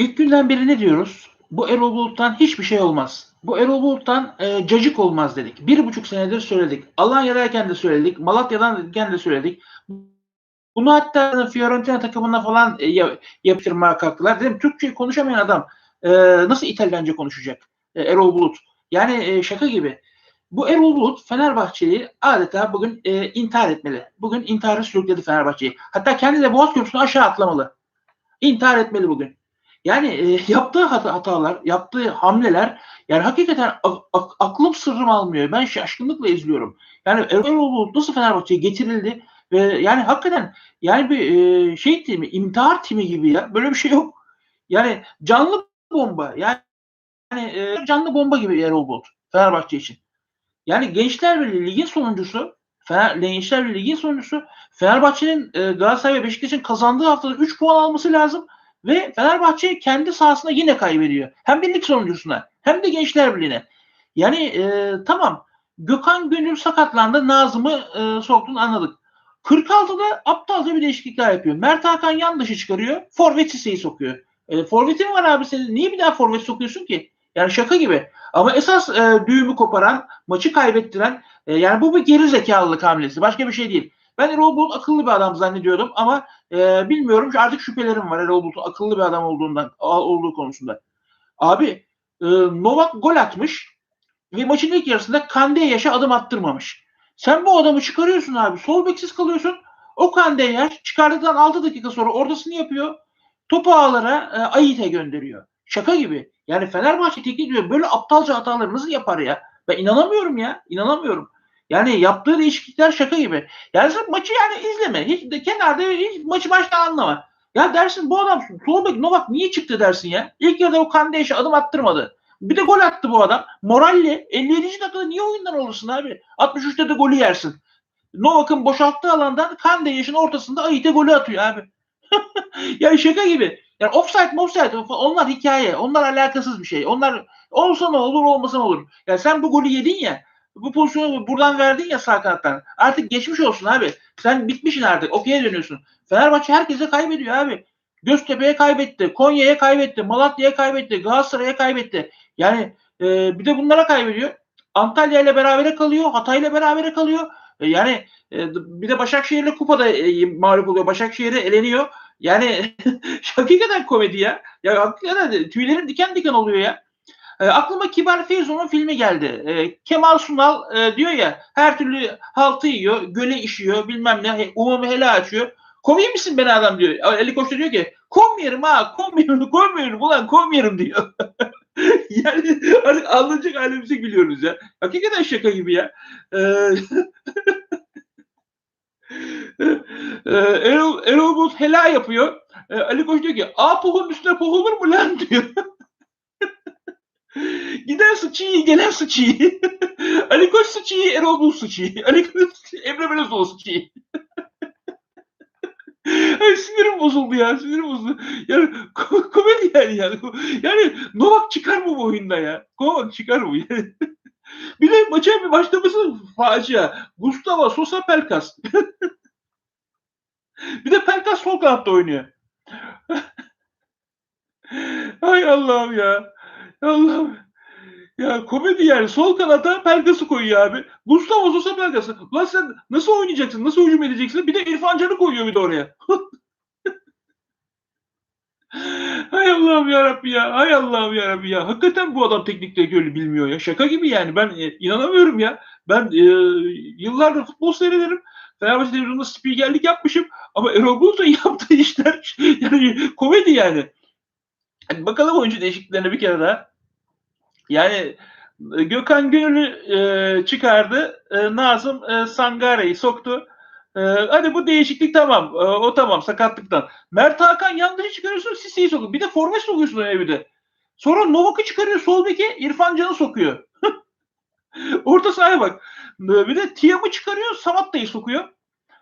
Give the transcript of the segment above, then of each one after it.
İlk günden beri ne diyoruz? Bu Erol Bulut'tan hiçbir şey olmaz. Bu Erol Bulut'tan e, cacık olmaz dedik. Bir buçuk senedir söyledik. Alanya'dayken de söyledik. Malatya'dayken de söyledik. Bunu hatta Fiorentina takımına falan e, ya- yaptırmaya kalktılar. Dedim Türkçe konuşamayan adam e, nasıl İtalyanca konuşacak? E, Erol Bulut. Yani e, şaka gibi. Bu Erol Bulut Fenerbahçe'yi adeta bugün e, intihar etmeli. Bugün intihara sürükledi Fenerbahçe'yi. Hatta kendi de Boğaz Köprüsü'nü aşağı atlamalı. İntihar etmeli bugün. Yani e, yaptığı hata- hatalar, yaptığı hamleler yani hakikaten ak- ak- aklım sırrım almıyor. Ben şaşkınlıkla izliyorum. Yani Erol nasıl Fenerbahçe'ye getirildi ve yani hakikaten yani bir e, şey timi, intihar timi gibi ya. Böyle bir şey yok. Yani canlı bomba. Yani e, canlı bomba gibi Erol Bulut Fenerbahçe için. Yani Gençler Birliği ligin sonuncusu Fener, Gençler Birliği ligin sonuncusu Fenerbahçe'nin e, Galatasaray ve Beşiktaş'ın kazandığı haftada 3 puan alması lazım ve Fenerbahçe kendi sahasında yine kaybediyor. Hem birlik sonuncusuna hem de Gençler Birliği'ne. Yani e, tamam Gökhan Gönül sakatlandı. Nazım'ı e, soktuğunu anladık. 46'da aptalca bir değişiklikler yapıyor. Mert Hakan yan dışı çıkarıyor. Forvet Sise'yi sokuyor. E, forvetin var abi senin. Niye bir daha forvet sokuyorsun ki? Yani şaka gibi. Ama esas e, düğümü koparan, maçı kaybettiren e, yani bu bir geri zekalılık hamlesi. Başka bir şey değil. Ben Erol Bulut akıllı bir adam zannediyordum ama e, bilmiyorum artık şüphelerim var Erol Bulut'un akıllı bir adam olduğundan olduğu konusunda. Abi e, Novak gol atmış ve maçın ilk yarısında Kande Yaş'a adım attırmamış. Sen bu adamı çıkarıyorsun abi. Sol beksiz kalıyorsun. O Kande Yaş çıkardıktan 6 dakika sonra ortasını yapıyor. Topu ağlara e, Ayit'e gönderiyor. Şaka gibi. Yani Fenerbahçe teknik böyle aptalca hataları nasıl yapar ya? Ben inanamıyorum ya. İnanamıyorum. Yani yaptığı değişiklikler şaka gibi. Yani sen maçı yani izleme. Hiç de kenarda hiç maçı baştan anlama. Ya dersin bu adam sol Novak niye çıktı dersin ya? İlk yarıda o Kandeş'e adım attırmadı. Bir de gol attı bu adam. Moralle 57. dakikada niye oyundan olursun abi? 63'te de golü yersin. Novak'ın boşalttığı alandan Kandeş'in ortasında Ayit'e golü atıyor abi. yani şaka gibi. Yani offside offside onlar hikaye. Onlar alakasız bir şey. Onlar olsa ne olur olmasa ne olur. Yani sen bu golü yedin ya bu pozisyonu buradan verdin ya sağ kanattan. Artık geçmiş olsun abi. Sen bitmişsin artık. Okey'e dönüyorsun. Fenerbahçe herkese kaybediyor abi. Göztepe'ye kaybetti. Konya'ya kaybetti. Malatya'ya kaybetti. Galatasaray'a kaybetti. Yani e, bir de bunlara kaybediyor. Antalya ile berabere kalıyor. Hatay ile berabere kalıyor. E, yani e, bir de Başakşehir'le kupada e, mağlup oluyor. Başakşehir'e eleniyor. Yani hakikaten komedi ya. Ya hakikaten tüylerim diken diken oluyor ya. E, aklıma Kibar Feyzo'nun filmi geldi. E, Kemal Sunal e, diyor ya her türlü haltı yiyor, göle işiyor, bilmem ne, umumu hele açıyor. Kovayım mısın beni adam diyor. Ali Koç diyor ki kovmuyorum ha, kovmuyorum, kovmuyorum ulan kovmuyorum diyor. yani artık anlayacak halimize gülüyoruz ya. Hakikaten şaka gibi ya. Ee, Erol, Erol Bulut hela yapıyor. Ee, Ali Koç diyor ki a pohun üstüne pohulur mu lan diyor. Giden sıçıyı, gelen sıçıyı. Ali Koç sıçıyı, Erol Bulut sıçıyı. Ali Koç, Emre Belözoğlu sıçıyı. Ay sinirim bozuldu ya, sinirim bozuldu. Yani ko- komedi yani, yani. Yani Novak çıkar mı bu oyunda ya? Novak çıkar mı? Yani. bir de maça bir başlaması facia. Gustavo Sosa Pelkas. bir de Pelkas sol kanatta oynuyor. Ay Allah'ım ya. Allah'ım. Ya komedi yani. Sol kanata Pelkas'ı koyuyor abi. Gustavo Sosa Pelkas'ı. Lan sen nasıl oynayacaksın? Nasıl hücum edeceksin? Bir de İrfan Can'ı koyuyor bir de oraya. Hay Allah'ım ya Rabbi ya. Hay Allah'ım ya ya. Hakikaten bu adam teknik direktörü bilmiyor ya. Şaka gibi yani. Ben e, inanamıyorum ya. Ben e, yıllardır futbol seyrederim. Fenerbahçe televizyonunda spikerlik yapmışım. Ama Erol Bulut'un yaptığı işler yani komedi yani. Hadi bakalım oyuncu değişikliklerine bir kere daha. Yani e, Gökhan Gönül'ü e, çıkardı. E, Nazım e, Sangare'yi soktu. E, hadi bu değişiklik tamam. E, o tamam sakatlıktan. Mert Hakan yandaşı çıkarıyorsun Sise'yi sokuyor. Bir de forvet sokuyorsun öyle. Sonra Novak'ı çıkarıyor sol beke İrfan Can'ı sokuyor. Orta sahaya bak. E, Bir de Tiam'ı çıkarıyor Samatta'yı sokuyor.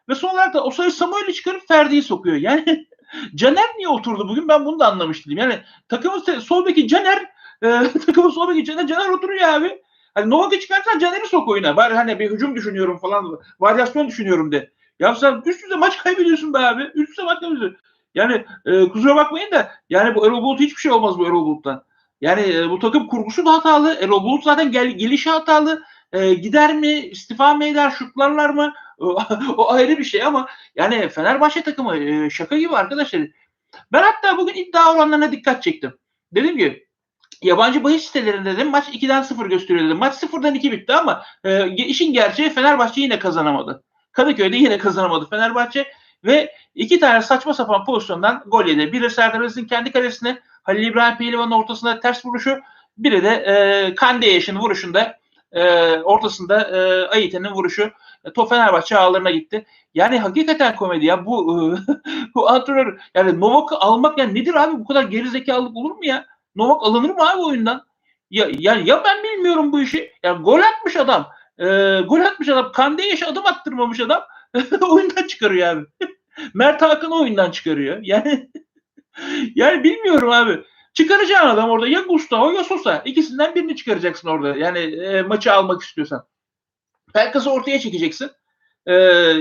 Ve son olarak da Osay Samuel'i çıkarıp Ferdi'yi sokuyor. Yani Caner niye oturdu bugün ben bunu da anlamış değilim. Yani takımın sol beki Caner e, takımın sol beki Caner, Caner oturuyor abi. Hani Novak'ı çıkarsan Caner'i sok oyuna. Bari hani bir hücum düşünüyorum falan. Varyasyon düşünüyorum de. Ya sen üst üste maç kaybediyorsun be abi. Üst üste maç kaybediyorsun. Yani e, kusura bakmayın da Yani bu Erol Bulut hiçbir şey olmaz bu Erol Bulut'tan. Yani e, bu takım kurgusu da hatalı. Erol Bulut zaten gel, gelişi hatalı. E, gider mi? istifa mı eder? Şutlarlar mı? o ayrı bir şey ama yani Fenerbahçe takımı e, şaka gibi arkadaşlar. Ben hatta bugün iddia oranlarına dikkat çektim. Dedim ki yabancı bahis sitelerinde dedim maç 2'den 0 gösteriyor dedim. Maç 0'dan 2 bitti ama e, işin gerçeği Fenerbahçe yine kazanamadı. Kadıköy'de yine kazanamadı Fenerbahçe ve iki tane saçma sapan pozisyondan gol yedi. Biri Serdar Aziz'in kendi kalesine Halil İbrahim Pehlivan'ın ortasında ters vuruşu. Biri de e, Kandeyeş'in vuruşunda e, ortasında e, Ayiten'in vuruşu. E, top Fenerbahçe ağlarına gitti. Yani hakikaten komedi ya bu bu antrenör yani Novak'ı almak yani nedir abi bu kadar gerizekalılık olur mu ya? Novak alınır mı abi oyundan? Ya, ya, ya ben bilmiyorum bu işi. Ya gol atmış adam. E, gol atmış adam. Kandeyeş adım attırmamış adam. oyundan çıkarıyor abi. Mert Hakan'ı oyundan çıkarıyor. Yani yani bilmiyorum abi. Çıkaracağın adam orada ya Gustavo ya Sosa. İkisinden birini çıkaracaksın orada. Yani e, maçı almak istiyorsan. Pelkas'ı ortaya çekeceksin. E,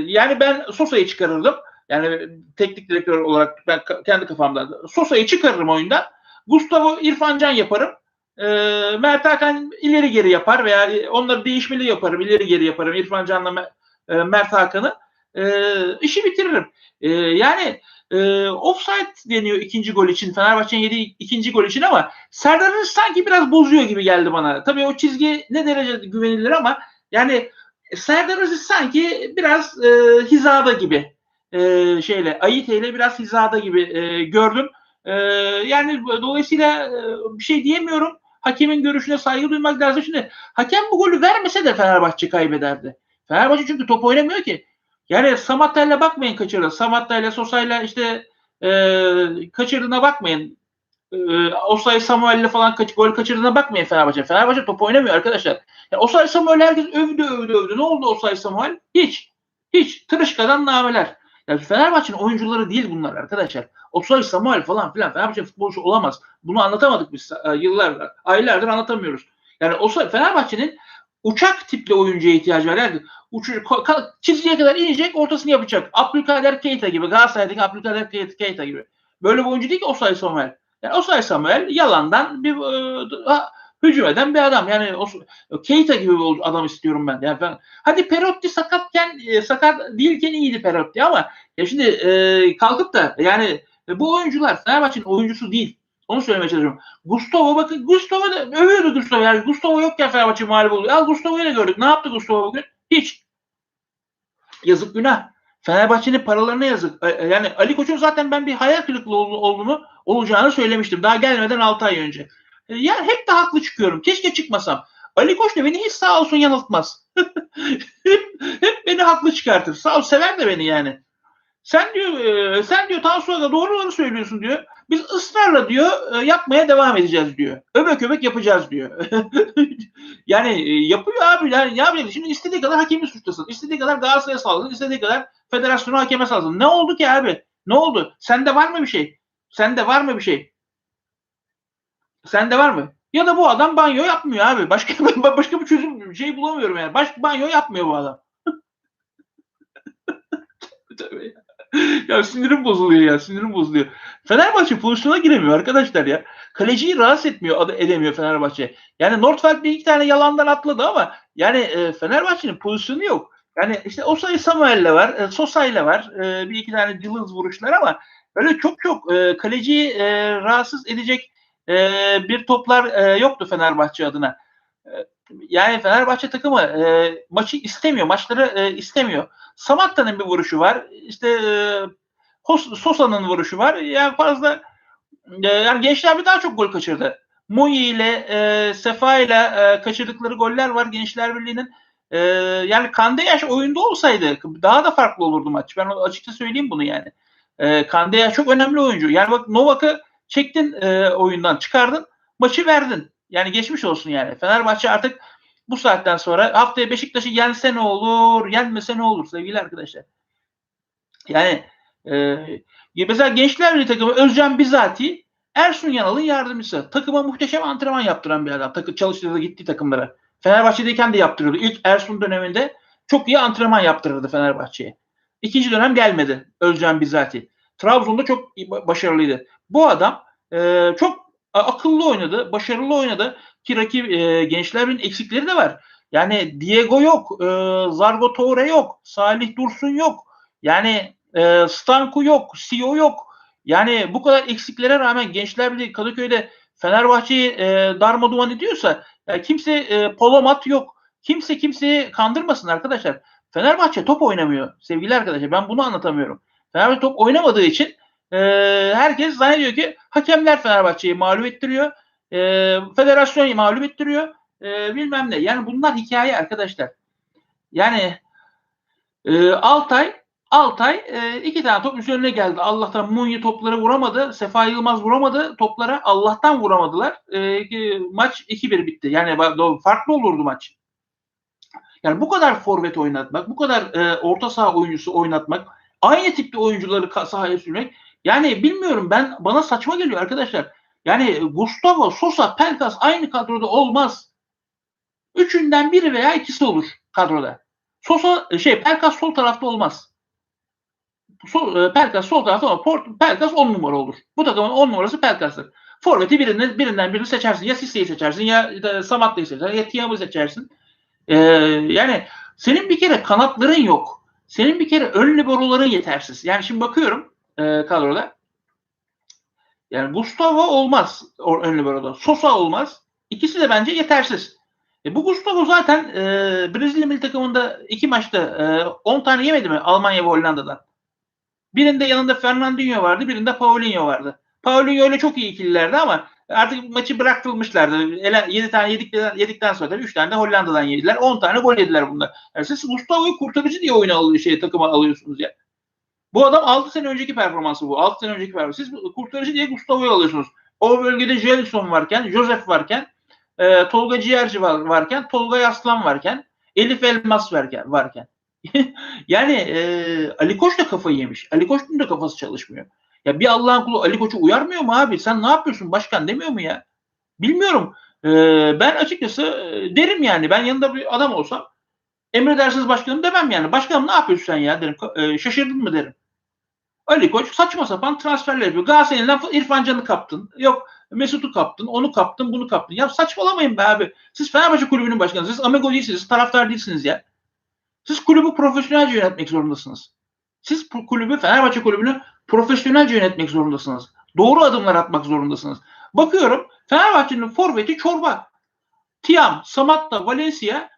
yani ben Sosa'yı çıkarırdım. Yani teknik direktör olarak ben kendi kafamda Sosa'yı çıkarırım oyundan. Gustavo İrfancan yaparım. E, Mert Hakan ileri geri yapar veya onları değişmeli yaparım. İleri geri yaparım. İrfan Can'la e, Mert Hakan'ı. E, işi bitiririm. E, yani e, offside deniyor ikinci gol için. Fenerbahçe'nin yediği ikinci gol için ama Serdar'ın sanki biraz bozuyor gibi geldi bana. Tabii o çizgi ne derece güvenilir ama yani Serdar Aziz sanki biraz e, hizada gibi e, şeyle Ayite ile biraz hizada gibi e, gördüm. E, yani dolayısıyla e, bir şey diyemiyorum. Hakemin görüşüne saygı duymak lazım. Şimdi hakem bu golü vermese de Fenerbahçe kaybederdi. Fenerbahçe çünkü top oynamıyor ki. Yani Samatta'yla bakmayın kaçırdı. Samatta'yla Sosa'yla işte e, kaçırdığına bakmayın. E, Osay Samuel'le falan kaç, gol kaçırdığına bakmayın Fenerbahçe. Fenerbahçe top oynamıyor arkadaşlar. Yani Osay Samuel herkes övdü övdü övdü. Ne oldu Osay Samuel? Hiç. Hiç. Tırışkadan nameler. Yani Fenerbahçe'nin oyuncuları değil bunlar arkadaşlar. Osay Samuel falan filan Fenerbahçe futbolcu olamaz. Bunu anlatamadık biz e, yıllardır. Aylardır anlatamıyoruz. Yani Osay Fenerbahçe'nin uçak tipli oyuncuya ihtiyacı var. Yani uçuyor, çizgiye kadar inecek, ortasını yapacak. Abdülkader Keita gibi, Galatasaray'daki Abdülkader Keita gibi. Böyle bir oyuncu değil ki Osay Samuel. Yani Osay Samuel yalandan bir e, hücum eden bir adam. Yani o, Keita gibi bir adam istiyorum ben. Yani ben hadi Perotti sakatken e, sakat değilken iyiydi Perotti ama ya şimdi e, kalkıp da yani e, bu oyuncular Fenerbahçe'nin oyuncusu değil. Onu söylemeye çalışıyorum. Gustavo bakın Gustavo da övüyordu Gustavo. Yani Gustavo yokken Fenerbahçe mağlup oluyor. Al Gustavo'yu da gördük. Ne yaptı Gustavo bugün? Hiç. Yazık günah. Fenerbahçe'nin paralarına yazık. Yani Ali Koç'un zaten ben bir hayal kırıklığı olduğunu olacağını söylemiştim. Daha gelmeden 6 ay önce. Yani hep de haklı çıkıyorum. Keşke çıkmasam. Ali Koç da beni hiç sağ olsun yanıltmaz. hep, hep beni haklı çıkartır. Sağ ol sever de beni yani. Sen diyor e, sen diyor Tansu'ya doğruları söylüyorsun diyor. Biz ısrarla diyor e, yapmaya devam edeceğiz diyor. Öbek öbek yapacağız diyor. yani e, yapıyor abi. Yani, ya şimdi istediği kadar hakemi suçlasın. istediği kadar Galatasaray'a salsın. istediği kadar federasyonu hakeme salsın. Ne oldu ki abi? Ne oldu? Sende var mı bir şey? Sende var mı bir şey? Sende var mı? Ya da bu adam banyo yapmıyor abi. Başka başka bir çözüm şey bulamıyorum yani. Baş banyo yapmıyor bu adam. Tabii ya sinirim bozuluyor ya sinirim bozuluyor. Fenerbahçe pozisyona giremiyor arkadaşlar ya. Kaleciyi rahatsız etmiyor edemiyor Fenerbahçe. Yani Nordfeld bir iki tane yalandan atladı ama yani e, Fenerbahçe'nin pozisyonu yok. Yani işte o sayı Samuel'le var, e, Sosa'yla var. E, bir iki tane cılız vuruşlar ama öyle çok çok e, kaleciyi e, rahatsız edecek e, bir toplar e, yoktu Fenerbahçe adına. E, yani Fenerbahçe takımı e, maçı istemiyor, maçları e, istemiyor. Samatta'nın bir vuruşu var. İşte e, Sosa'nın vuruşu var. Yani fazla e, yani gençler bir daha çok gol kaçırdı. Muyi ile e, Sefa ile e, kaçırdıkları goller var Gençler Birliği'nin. E, yani Kandeyaş oyunda olsaydı daha da farklı olurdu maç. Ben açıkça söyleyeyim bunu yani. E, Kandeyaş çok önemli oyuncu. Yani bak Novak'ı çektin e, oyundan çıkardın maçı verdin. Yani geçmiş olsun yani. Fenerbahçe artık bu saatten sonra haftaya Beşiktaş'ı yense ne olur, yenmese ne olur sevgili arkadaşlar. Yani e, mesela Gençler Birliği takımı Özcan Bizati Ersun Yanal'ın yardımcısı. Takıma muhteşem antrenman yaptıran bir adam. Takı, çalıştırdığı gittiği takımlara. Fenerbahçe'deyken de yaptırıyordu. İlk Ersun döneminde çok iyi antrenman yaptırırdı Fenerbahçe'ye. İkinci dönem gelmedi Özcan Bizati. Trabzon'da çok başarılıydı. Bu adam e, çok akıllı oynadı, başarılı oynadı ki rakip e, gençlerin eksikleri de var. Yani Diego yok, e, Zargo Toure yok, Salih Dursun yok. Yani e, Stanku yok, Sio yok. Yani bu kadar eksiklere rağmen Gençler Birliği Kadıköy'de Fenerbahçe'yi e, darmaduman ediyorsa ya kimse e, polomat yok. Kimse kimseyi kandırmasın arkadaşlar. Fenerbahçe top oynamıyor sevgili arkadaşlar. Ben bunu anlatamıyorum. Fenerbahçe top oynamadığı için e, herkes zannediyor ki hakemler Fenerbahçe'yi mağlup ettiriyor. E, federasyon mağlup ettiriyor. E, bilmem ne. Yani bunlar hikaye arkadaşlar. Yani e, Altay Altay e, iki tane top üzerine geldi. Allah'tan Munyi topları vuramadı. Sefa Yılmaz vuramadı toplara. Allah'tan vuramadılar. E, maç 2-1 bitti. Yani farklı olurdu maç. Yani bu kadar forvet oynatmak, bu kadar e, orta saha oyuncusu oynatmak, aynı tipte oyuncuları sahaya sürmek yani bilmiyorum ben bana saçma geliyor arkadaşlar. Yani Gustavo, Sosa, Pelkas aynı kadroda olmaz. Üçünden biri veya ikisi olur kadroda. Sosa şey Pelkas sol tarafta olmaz. Sol, e, Pelkas sol tarafta ama Pelkas 10 numara olur. Bu takımın 10 numarası Pelkas'tır. Forvet'i birinden, birinden birini seçersin. Ya Sisse'yi seçersin ya Samatta'yı seçersin ya Tiam'ı seçersin. Ee, yani senin bir kere kanatların yok. Senin bir kere ön liberoların yetersiz. Yani şimdi bakıyorum e, kadroda. Yani Gustavo olmaz ön liberoda. Sosa olmaz. İkisi de bence yetersiz. E, bu Gustavo zaten e, Brezilya milli takımında iki maçta e, tane yemedi mi Almanya ve Hollanda'dan? Birinde yanında Fernandinho vardı, birinde Paulinho vardı. Paulinho öyle çok iyi ikililerdi ama artık maçı bıraktırmışlardı. 7 tane yedikten, yedikten sonra da 3 tane de Hollanda'dan yediler. 10 tane gol yediler bunlar. Yani siz Gustavo'yu kurtarıcı diye oyuna alıyor, şey, takıma alıyorsunuz ya. Bu adam 6 sene önceki performansı bu. 6 sene önceki performansı. Siz kurtarıcı diye Gustavo'yu alıyorsunuz. O bölgede Jelson varken, Joseph varken, e, Tolga Ciğerci var, varken, Tolga Yaslan varken, Elif Elmas varken. varken. yani e, Ali Koç da kafayı yemiş. Ali Koç'un da kafası çalışmıyor. Ya bir Allah'ın kulu Ali Koç'u uyarmıyor mu abi? Sen ne yapıyorsun başkan demiyor mu ya? Bilmiyorum. Ee, ben açıkçası e, derim yani. Ben yanında bir adam olsam emredersiniz başkanım demem yani. Başkanım ne yapıyorsun sen ya derim. E, şaşırdın mı derim. Ali Koç saçma sapan transferler yapıyor. Galatasaray'dan İrfan Can'ı kaptın. Yok Mesut'u kaptın. Onu kaptın. Bunu kaptın. Ya saçmalamayın be abi. Siz Fenerbahçe kulübünün başkanı. Siz amigo değilsiniz. Taraftar değilsiniz ya. Siz kulübü profesyonelce yönetmek zorundasınız. Siz kulübü Fenerbahçe kulübünü profesyonelce yönetmek zorundasınız. Doğru adımlar atmak zorundasınız. Bakıyorum Fenerbahçe'nin forveti çorba. Tiam, Samatta, Valencia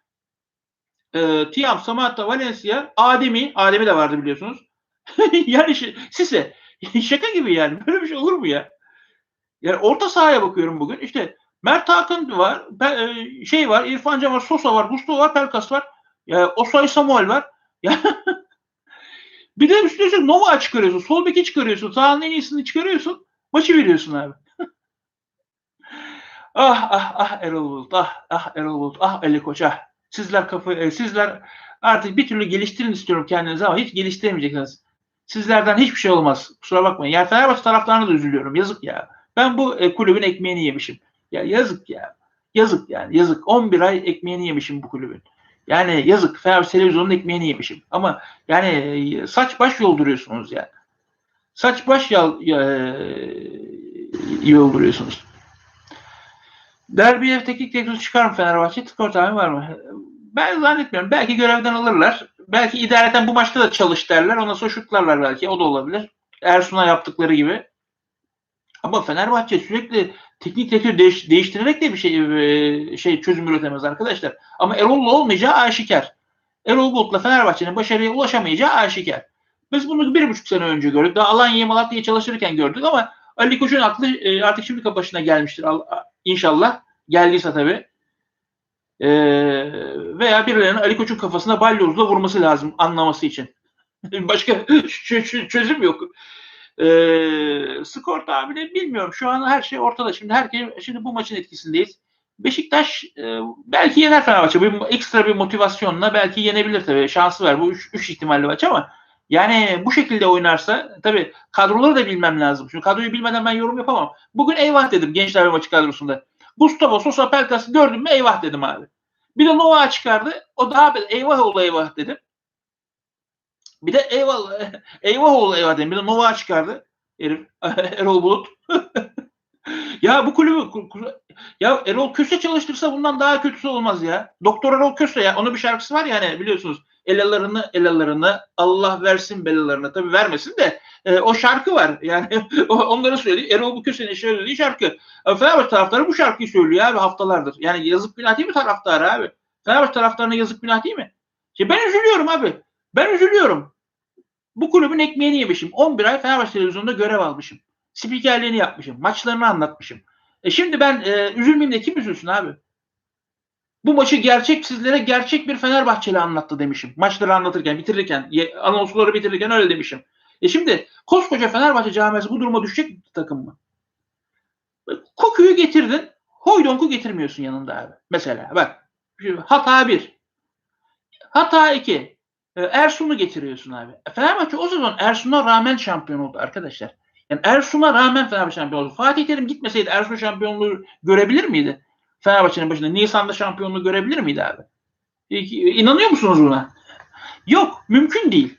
e, Tiam, Samatta, Valencia, Ademi, Ademi de vardı biliyorsunuz. yani Sise. Şaka gibi yani. Böyle bir şey olur mu ya? Yani orta sahaya bakıyorum bugün. İşte Mert Hakan var, e, şey var, İrfan Can var, Sosa var, Gusto var, Pelkas var. Ya Osay Samuel var. Bir de üstüne Nova çıkarıyorsun. Sol beki çıkarıyorsun. Sahanın en iyisini çıkarıyorsun. Maçı veriyorsun abi. ah ah ah Erol Bulut. Ah ah Erol Bulut. Ah Ali Koç ah. Sizler kapı, e, sizler artık bir türlü geliştirin istiyorum kendinizi ama hiç geliştiremeyeceksiniz. Sizlerden hiçbir şey olmaz. Kusura bakmayın. Yani Fenerbahçe taraftarına da üzülüyorum. Yazık ya. Ben bu e, kulübün ekmeğini yemişim. Ya yazık ya. Yazık yani. Yazık. 11 ay ekmeğini yemişim bu kulübün. Yani yazık Fenerbahçe televizyonun ekmeğini yemişim. Ama yani e, saç baş yolduruyorsunuz yani. Saç baş yol, e, yolduruyorsunuz. Derbiye teknik direktör çıkar mı Fenerbahçe? Skor tahmini var mı? Ben zannetmiyorum. Belki görevden alırlar. Belki idareten bu maçta da çalış derler. Ondan sonra şutlarlar belki. O da olabilir. Ersun'a yaptıkları gibi. Ama Fenerbahçe sürekli teknik direktör değiş, değiştirerek de bir şey e, şey çözüm üretemez arkadaşlar. Ama Erol'la olmayacağı aşikar. Erol Bulut'la Fenerbahçe'nin başarıya ulaşamayacağı aşikar. Biz bunu bir buçuk sene önce gördük. Daha Alanya Malatya'ya çalışırken gördük ama Ali Koç'un aklı e, artık şimdi başına gelmiştir inşallah. Geldiyse tabii. Ee, veya birilerinin Ali Koç'un kafasına balyozla vurması lazım anlaması için. Başka çözüm yok. Ee, skor tahmini bilmiyorum. Şu an her şey ortada. Şimdi herkes şimdi bu maçın etkisindeyiz. Beşiktaş e, belki yener Fenerbahçe. Bir ekstra bir motivasyonla belki yenebilir tabii. Şansı var. Bu üç, üç ihtimalli maç ama yani bu şekilde oynarsa tabii kadroları da bilmem lazım. Çünkü kadroyu bilmeden ben yorum yapamam. Bugün eyvah dedim gençler maçı kadrosunda. Gustavo, Sosa, Pelkas'ı gördüm mü eyvah dedim abi. Bir de Nova çıkardı. O daha eyvah oldu eyvah dedim. Bir de eyvallah, eyvah oldu eyvah dedim. Bir de Nova çıkardı. Herif, Erol Bulut. Ya bu kulübü ya Erol Köse çalıştırsa bundan daha kötüsü olmaz ya. Doktor Erol Köse ya. Onun bir şarkısı var ya hani biliyorsunuz. Elalarını elalarını Allah versin belalarını. Tabii vermesin de e, o şarkı var. Yani onları söyledi. Erol Köse'nin söylediği şarkı. E, Fenerbahçe taraftarı bu şarkıyı söylüyor abi haftalardır. Yani yazık günah değil mi taraftarı abi? Fenerbahçe taraftarına yazık günah değil mi? İşte ben üzülüyorum abi. Ben üzülüyorum. Bu kulübün ekmeğini yemişim. 11 ay Fenerbahçe televizyonunda görev almışım. Spikerliğini yapmışım. Maçlarını anlatmışım. E şimdi ben e, üzülmeyeyim de kim üzülsün abi? Bu maçı gerçek sizlere gerçek bir Fenerbahçeli anlattı demişim. Maçları anlatırken, bitirirken, anonsları bitirirken öyle demişim. E şimdi koskoca Fenerbahçe camiası bu duruma düşecek takım mı? Kokuyu getirdin, Hoydonku getirmiyorsun yanında abi. Mesela bak hata bir. Hata iki. E, Ersun'u getiriyorsun abi. E, Fenerbahçe o zaman Ersun'a rağmen şampiyon oldu arkadaşlar. Yani Ersun'a rağmen Fenerbahçe şampiyon oldu. Fatih Terim gitmeseydi Ersun şampiyonluğu görebilir miydi? Fenerbahçe'nin başında Nisan'da şampiyonluğu görebilir miydi abi? İnanıyor musunuz buna? Yok, mümkün değil.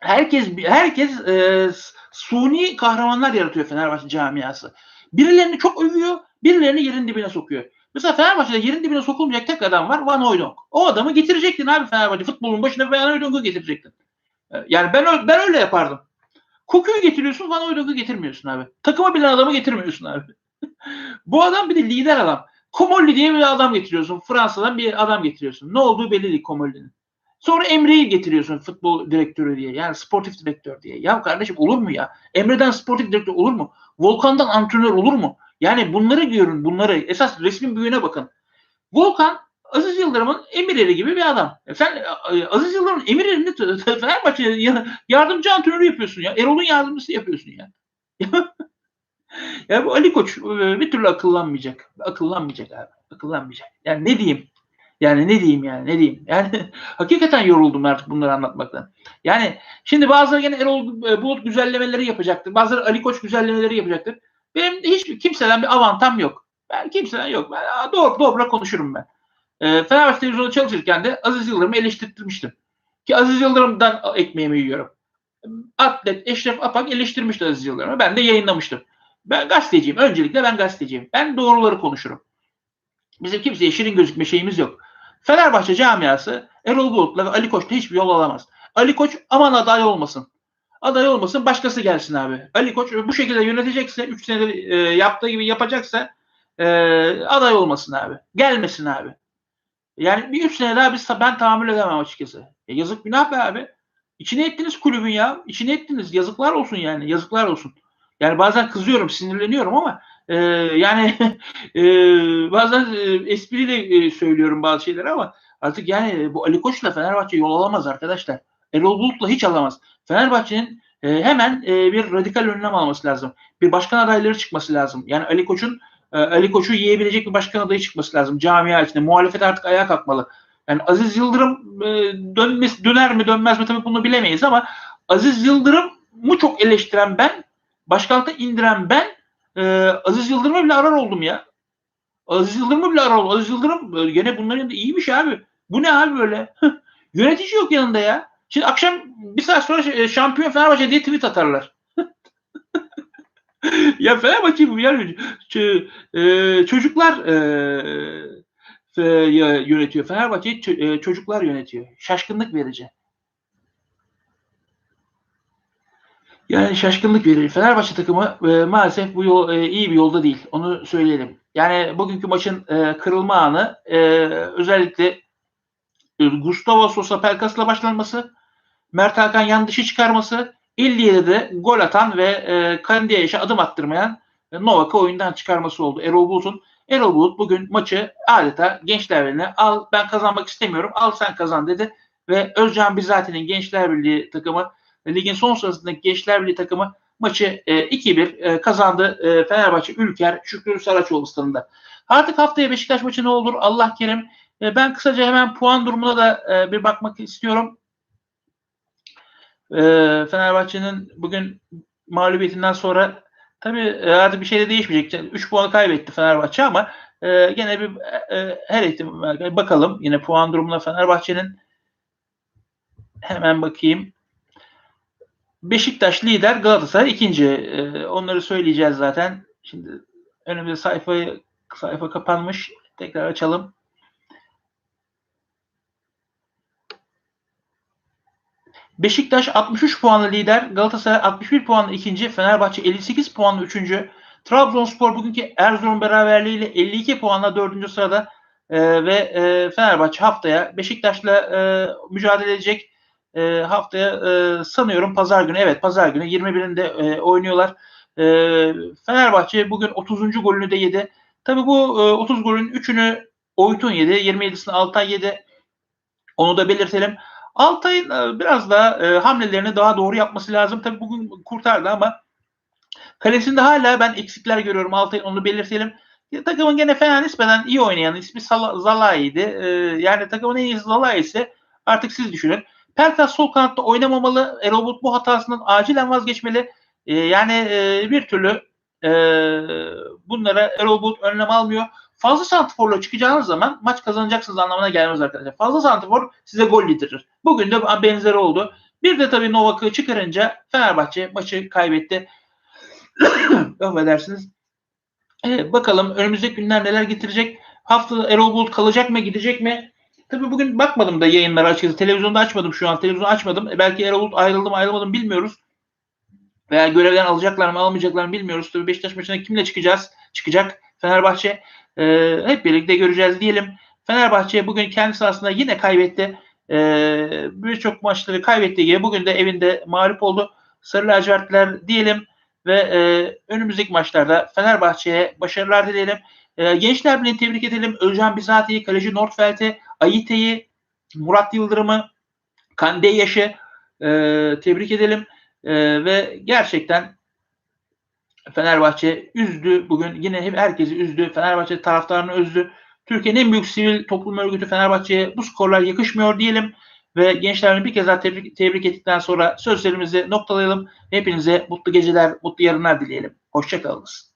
Herkes herkes e, suni kahramanlar yaratıyor Fenerbahçe camiası. Birilerini çok övüyor, birilerini yerin dibine sokuyor. Mesela Fenerbahçe'de yerin dibine sokulmayacak tek adam var Van Hooydonk. O adamı getirecektin abi Fenerbahçe. Futbolun başına Van Hooydonk'u getirecektin. Yani ben ben öyle yapardım. Kokuyu getiriyorsun Van Hooydonk'u getirmiyorsun abi. Takıma bilen adamı getirmiyorsun abi. Bu adam bir de lider adam. Komolli diye bir adam getiriyorsun. Fransa'dan bir adam getiriyorsun. Ne olduğu belli değil Komolli'nin. Sonra Emre'yi getiriyorsun futbol direktörü diye. Yani sportif direktör diye. Ya kardeşim olur mu ya? Emre'den sportif direktör olur mu? Volkan'dan antrenör olur mu? Yani bunları görün bunları. Esas resmin büyüğüne bakın. Volkan Aziz Yıldırım'ın emirleri gibi bir adam. Ya sen e, Aziz Yıldırım'ın emirlerini Fenerbahçe yardımcı antrenörü yapıyorsun ya. Erol'un yardımcısı yapıyorsun ya. ya bu Ali Koç e, bir türlü akıllanmayacak. Akıllanmayacak abi. Akıllanmayacak. Yani ne diyeyim? Yani ne diyeyim yani ne diyeyim? Yani hakikaten yoruldum artık bunları anlatmaktan. Yani şimdi bazıları gene Erol e, Bulut güzellemeleri yapacaktır. Bazıları Ali Koç güzellemeleri yapacaktır. Benim hiç kimseden bir avantam yok. Ben kimseden yok. Ben doğru dobra konuşurum ben. E, Fenerbahçe televizyonda çalışırken de Aziz Yıldırım'ı eleştirmiştim. Ki Aziz Yıldırım'dan ekmeğimi yiyorum. Atlet Eşref Apak eleştirmişti Aziz Yıldırım'ı. Ben de yayınlamıştım. Ben gazeteciyim. Öncelikle ben gazeteciyim. Ben doğruları konuşurum. Bizim kimseye şirin gözükme şeyimiz yok. Fenerbahçe camiası Erol Bulut'la ve Ali Koç'ta hiçbir yol alamaz. Ali Koç aman aday olmasın. Aday olmasın başkası gelsin abi. Ali Koç bu şekilde yönetecekse 3 senedir e, yaptığı gibi yapacaksa e, aday olmasın abi. Gelmesin abi. Yani bir 3 sene daha biz ben tahammül edemem açıkçası. E, yazık günah be abi. İçine ettiniz kulübün ya. İçine ettiniz. Yazıklar olsun yani. Yazıklar olsun. Yani bazen kızıyorum, sinirleniyorum ama e, yani e, bazen e, espriyle e, söylüyorum bazı şeyleri ama artık yani bu Ali Koç'la Fenerbahçe yol alamaz arkadaşlar. Erol Bulut'la hiç alamaz. Fenerbahçe'nin e, hemen e, bir radikal önlem alması lazım. Bir başkan adayları çıkması lazım. Yani Ali Koç'un e, Ali Koç'u yiyebilecek bir başkan adayı çıkması lazım. Camia içinde. Muhalefet artık ayağa kalkmalı. Yani Aziz Yıldırım e, dönmesi, döner mi dönmez mi tabii bunu bilemeyiz ama Aziz Yıldırım'ı çok eleştiren ben, başkanlıkta indiren ben e, Aziz Yıldırım'a bile arar oldum ya. Aziz Yıldırım'a bile arar oldum. Aziz Yıldırım e, gene bunların iyiymiş abi. Bu ne abi böyle? Yönetici yok yanında ya. Şimdi akşam bir saat sonra e, şampiyon Fenerbahçe diye tweet atarlar. ya Fenerbahçe bu e, çocuklar e, yönetiyor. Fenerbahçe çocuklar yönetiyor. Şaşkınlık verici. Yani şaşkınlık verir. Fenerbahçe takımı e, maalesef bu yol e, iyi bir yolda değil. Onu söyleyelim. Yani bugünkü maçın e, kırılma anı e, özellikle e, Gustavo Sosa Pelkas'la başlanması, Mert Hakan yan dışı çıkarması, 57'de gol atan ve e, Kandiyaş'a adım attırmayan e, Novak'ı oyundan çıkarması oldu. Erol Bulut'un Erol Bulut bugün maçı adeta gençler birliğine al ben kazanmak istemiyorum al sen kazan dedi ve Özcan Bizati'nin Gençler Birliği takımı ligin son sırasındaki Gençler Birliği takımı maçı e, 2-1 e, kazandı e, Fenerbahçe Ülker Şükrü Saraçoğlu stadında. Artık haftaya Beşiktaş maçı ne olur Allah kerim. E, ben kısaca hemen puan durumuna da e, bir bakmak istiyorum. E, Fenerbahçe'nin bugün mağlubiyetinden sonra tabii e, artık bir şey de değişmeyecek. 3 puan kaybetti Fenerbahçe ama e, gene bir e, her ihtimal bakalım. Yine puan durumuna Fenerbahçe'nin hemen bakayım. Beşiktaş lider, Galatasaray ikinci. E, onları söyleyeceğiz zaten. Şimdi önümüzde sayfayı sayfa kapanmış. Tekrar açalım. Beşiktaş 63 puanlı lider, Galatasaray 61 puanlı ikinci, Fenerbahçe 58 puanlı üçüncü, Trabzonspor bugünkü Erzurum beraberliğiyle 52 puanla dördüncü sırada e, ve e, Fenerbahçe haftaya Beşiktaş'la e, mücadele edecek. E, haftaya e, sanıyorum pazar günü, evet pazar günü 21'inde e, oynuyorlar. E, Fenerbahçe bugün 30. golünü de yedi. Tabii bu e, 30 golün 3'ünü Oytun yedi, 27'sini Altay yedi. Onu da belirtelim. Altay'ın e, biraz da e, hamlelerini daha doğru yapması lazım. Tabii bugün kurtardı ama kalesinde hala ben eksikler görüyorum Altay'ın onu belirtelim. Ya, takımın gene fena nispeten iyi oynayan ismi Zalai'ydi. E, yani takımın en iyisi Zalai ise artık siz düşünün. Pelkas sol kanatta oynamamalı. Erobut bu hatasından acilen vazgeçmeli. E, yani e, bir türlü e, bunlara Erobut önlem almıyor. Fazla santiforla çıkacağınız zaman maç kazanacaksınız anlamına gelmez arkadaşlar. Fazla santifor size gol yedirir. Bugün de benzeri oldu. Bir de tabii Novak'ı çıkarınca Fenerbahçe maçı kaybetti. Affedersiniz. Ee, bakalım önümüzdeki günler neler getirecek. Haftada Erol Bulut kalacak mı gidecek mi? Tabii bugün bakmadım da yayınlara açıkçası. Televizyonda açmadım şu an. Televizyonu açmadım. E, belki Erol ayrıldı mı ayrılmadı mı bilmiyoruz. Veya görevden alacaklar mı almayacaklar mı bilmiyoruz. Tabii Beşiktaş maçına kimle çıkacağız? Çıkacak Fenerbahçe. Ee, hep birlikte göreceğiz diyelim. Fenerbahçe bugün kendi sahasında yine kaybetti. Ee, Birçok maçları kaybettiği gibi bugün de evinde mağlup oldu. Sarı lacivertler diyelim ve e, önümüzdeki maçlarda Fenerbahçe'ye başarılar dileyelim. E, Gençler Birliği'ni tebrik edelim. Özcan Bizati'yi, Kaleci Nordfeld'i, Ayite'yi, Murat Yıldırım'ı, Kande Yaş'ı e, tebrik edelim. E, ve gerçekten Fenerbahçe üzdü. Bugün yine hep herkesi üzdü. Fenerbahçe taraftarını üzdü. Türkiye'nin en büyük sivil toplum örgütü Fenerbahçe'ye bu skorlar yakışmıyor diyelim. Ve gençlerini bir kez daha tebrik, tebrik ettikten sonra sözlerimizi noktalayalım. Hepinize mutlu geceler, mutlu yarınlar dileyelim. Hoşçakalınız.